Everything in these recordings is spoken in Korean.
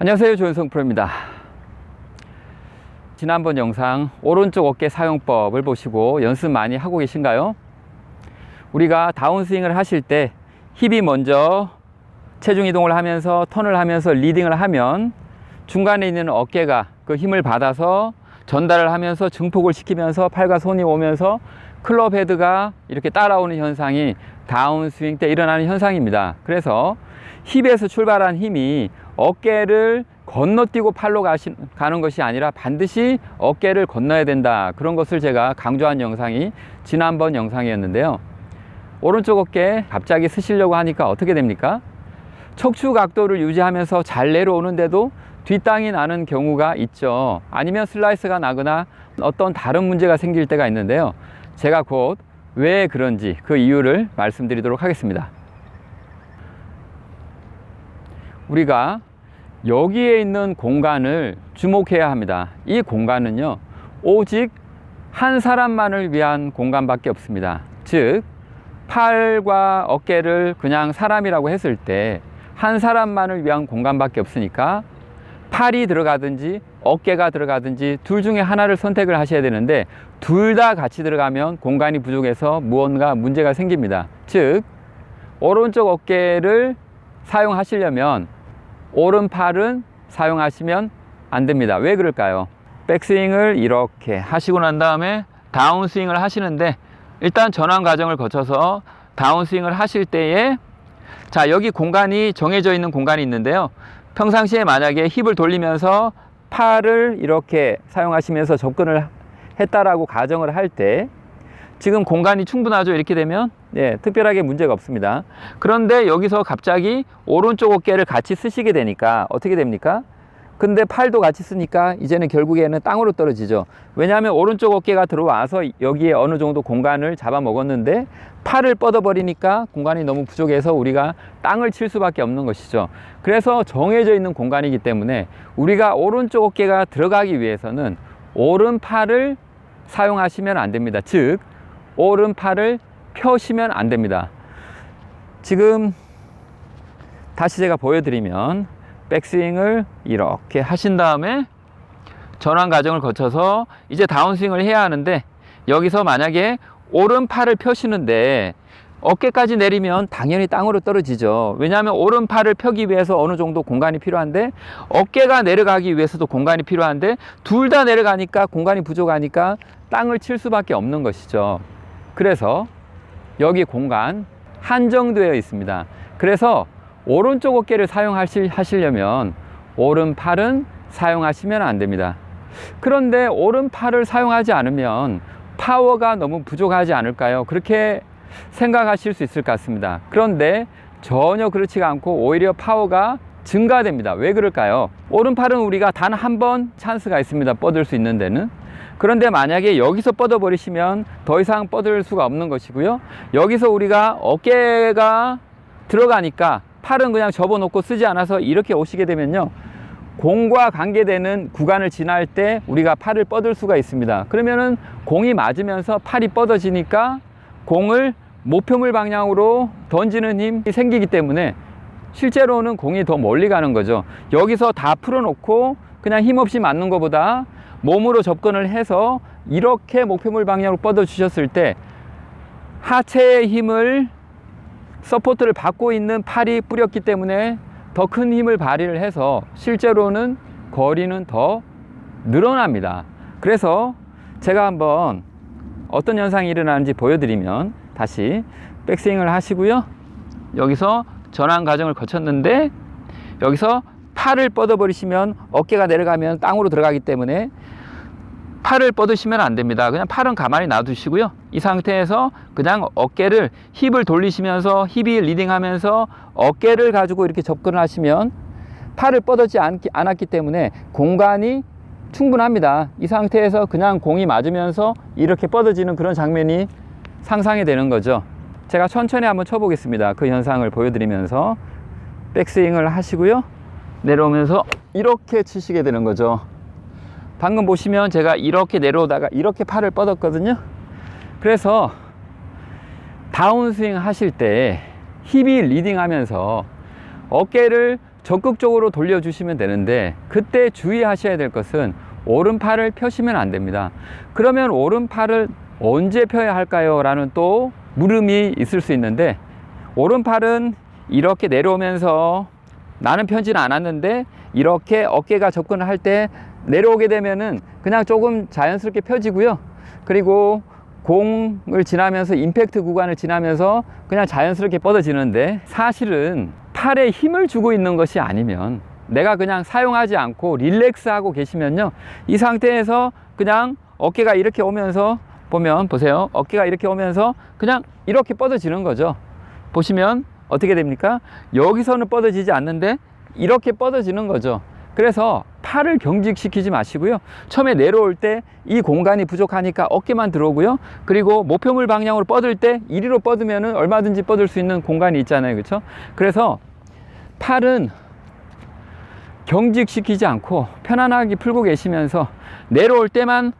안녕하세요 조현성 프로입니다 지난번 영상 오른쪽 어깨 사용법을 보시고 연습 많이 하고 계신가요? 우리가 다운스윙을 하실 때 힙이 먼저 체중 이동을 하면서 턴을 하면서 리딩을 하면 중간에 있는 어깨가 그 힘을 받아서 전달을 하면서 증폭을 시키면서 팔과 손이 오면서 클럽 헤드가 이렇게 따라오는 현상이 다운스윙 때 일어나는 현상입니다. 그래서 힙에서 출발한 힘이 어깨를 건너뛰고 팔로 가시, 가는 것이 아니라 반드시 어깨를 건너야 된다. 그런 것을 제가 강조한 영상이 지난번 영상이었는데요. 오른쪽 어깨 갑자기 쓰시려고 하니까 어떻게 됩니까? 척추 각도를 유지하면서 잘 내려오는데도 뒷땅이 나는 경우가 있죠. 아니면 슬라이스가 나거나 어떤 다른 문제가 생길 때가 있는데요. 제가 곧 왜 그런지 그 이유를 말씀드리도록 하겠습니다. 우리가 여기에 있는 공간을 주목해야 합니다. 이 공간은요, 오직 한 사람만을 위한 공간밖에 없습니다. 즉, 팔과 어깨를 그냥 사람이라고 했을 때 한 사람만을 위한 공간밖에 없으니까 팔이 들어가든지 어깨가 들어가든지 둘 중에 하나를 선택을 하셔야 되는데 둘 다 같이 들어가면 공간이 부족해서 무언가 문제가 생깁니다. 즉, 오른쪽 어깨를 사용하시려면 오른팔은 사용하시면 안 됩니다. 왜 그럴까요? 백스윙을 이렇게 하시고 난 다음에 다운스윙을 하시는데 일단 전환 과정을 거쳐서 다운스윙을 하실 때에 자 여기 공간이 정해져 있는 공간이 있는데요. 평상시에 만약에 힙을 돌리면서 팔을 이렇게 사용하시면서 접근을 했다라고 가정을 할 때 지금 공간이 충분하죠? 이렇게 되면? 예, 특별하게 문제가 없습니다. 그런데 여기서 갑자기 오른쪽 어깨를 같이 쓰시게 되니까 어떻게 됩니까? 근데 팔도 같이 쓰니까 이제는 결국에는 땅으로 떨어지죠. 왜냐하면 오른쪽 어깨가 들어와서 여기에 어느 정도 공간을 잡아 먹었는데 팔을 뻗어 버리니까 공간이 너무 부족해서 우리가 땅을 칠 수밖에 없는 것이죠. 그래서 정해져 있는 공간이기 때문에 우리가 오른쪽 어깨가 들어가기 위해서는 오른팔을 사용하시면 안 됩니다. 즉 오른팔을 펴시면 안 됩니다. 지금 다시 제가 보여드리면 백스윙을 이렇게 하신 다음에 전환 과정을 거쳐서 이제 다운스윙을 해야 하는데 여기서 만약에 오른팔을 펴시는데 어깨까지 내리면 당연히 땅으로 떨어지죠. 왜냐하면 오른팔을 펴기 위해서 어느 정도 공간이 필요한데 어깨가 내려가기 위해서도 공간이 필요한데 둘 다 내려가니까 공간이 부족하니까 땅을 칠 수밖에 없는 것이죠. 그래서 여기 공간 한정되어 있습니다. 그래서 오른쪽 어깨를 사용하시려면 오른팔은 사용하시면 안 됩니다. 그런데 오른팔을 사용하지 않으면 파워가 너무 부족하지 않을까요? 그렇게 생각하실 수 있을 것 같습니다. 그런데 전혀 그렇지가 않고 오히려 파워가 증가됩니다. 왜 그럴까요? 오른팔은 우리가 단 한 번 찬스가 있습니다. 뻗을 수 있는 데는. 그런데 만약에 여기서 뻗어 버리시면 더 이상 뻗을 수가 없는 것이고요. 여기서 우리가 어깨가 들어가니까 팔은 그냥 접어 놓고 쓰지 않아서 이렇게 오시게 되면요. 공과 관계되는 구간을 지날 때 우리가 팔을 뻗을 수가 있습니다. 그러면은 공이 맞으면서 팔이 뻗어지니까 공을 목표물 방향으로 던지는 힘이 생기기 때문에 실제로는 공이 더 멀리 가는 거죠. 여기서 다 풀어놓고 그냥 힘없이 맞는 것보다 몸으로 접근을 해서 이렇게 목표물 방향으로 뻗어 주셨을 때 하체의 힘을 서포트를 받고 있는 팔이 뿌렸기 때문에 더 큰 힘을 발휘를 해서 실제로는 거리는 더 늘어납니다. 그래서 제가 한번 어떤 현상이 일어나는지 보여드리면 다시 백스윙을 하시고요. 여기서 전환 과정을 거쳤는데 여기서 팔을 뻗어버리시면 어깨가 내려가면 땅으로 들어가기 때문에 팔을 뻗으시면 안 됩니다. 그냥 팔은 가만히 놔두시고요. 이 상태에서 그냥 어깨를 힙을 돌리시면서 힙이 리딩하면서 어깨를 가지고 이렇게 접근을 하시면 팔을 뻗었지 않기, 않았기 때문에 공간이 충분합니다. 이 상태에서 그냥 공이 맞으면서 이렇게 뻗어지는 그런 장면이 상상이 되는 거죠. 제가 천천히 한번 쳐보겠습니다. 그 현상을 보여드리면서 백스윙을 하시고요. 내려오면서 이렇게 치시게 되는 거죠. 방금 보시면 제가 이렇게 내려오다가 이렇게 팔을 뻗었거든요. 그래서 다운스윙 하실 때 힙이 리딩 하면서 어깨를 적극적으로 돌려주시면 되는데 그때 주의하셔야 될 것은 오른팔을 펴시면 안 됩니다. 그러면 오른팔을 언제 펴야 할까요? 라는 또 물음이 있을 수 있는데 오른팔은 이렇게 내려오면서 나는 펴지는 않았는데 이렇게 어깨가 접근을 할 때 내려오게 되면은 그냥 조금 자연스럽게 펴지고요. 그리고 공을 지나면서 임팩트 구간을 지나면서 그냥 자연스럽게 뻗어지는데 사실은 팔에 힘을 주고 있는 것이 아니면 내가 그냥 사용하지 않고 릴렉스 하고 계시면요. 이 상태에서 그냥 어깨가 이렇게 오면서 보면 보세요. 어깨가 이렇게 오면서 그냥 이렇게 뻗어지는 거죠. 보시면 어떻게 됩니까? 여기서는 뻗어지지 않는데 이렇게 뻗어지는 거죠. 그래서 팔을 경직시키지 마시고요. 처음에 내려올 때 이 공간이 부족하니까 어깨만 들어오고요. 그리고 목표물 방향으로 뻗을 때 이리로 뻗으면 얼마든지 뻗을 수 있는 공간이 있잖아요. 그렇죠? 그래서 팔은 경직시키지 않고 편안하게 풀고 계시면서 내려올 때만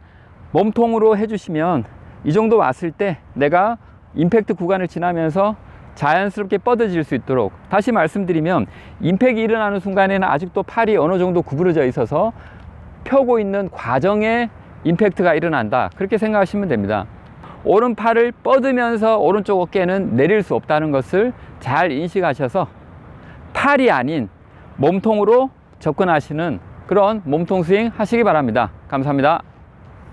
몸통으로 해주시면 이 정도 왔을 때 내가 임팩트 구간을 지나면서 자연스럽게 뻗어질 수 있도록 다시 말씀드리면 임팩이 일어나는 순간에는 아직도 팔이 어느 정도 구부러져 있어서 펴고 있는 과정에 임팩트가 일어난다. 그렇게 생각하시면 됩니다. 오른팔을 뻗으면서 오른쪽 어깨는 내릴 수 없다는 것을 잘 인식하셔서 팔이 아닌 몸통으로 접근하시는 그런 몸통 스윙 하시기 바랍니다. 감사합니다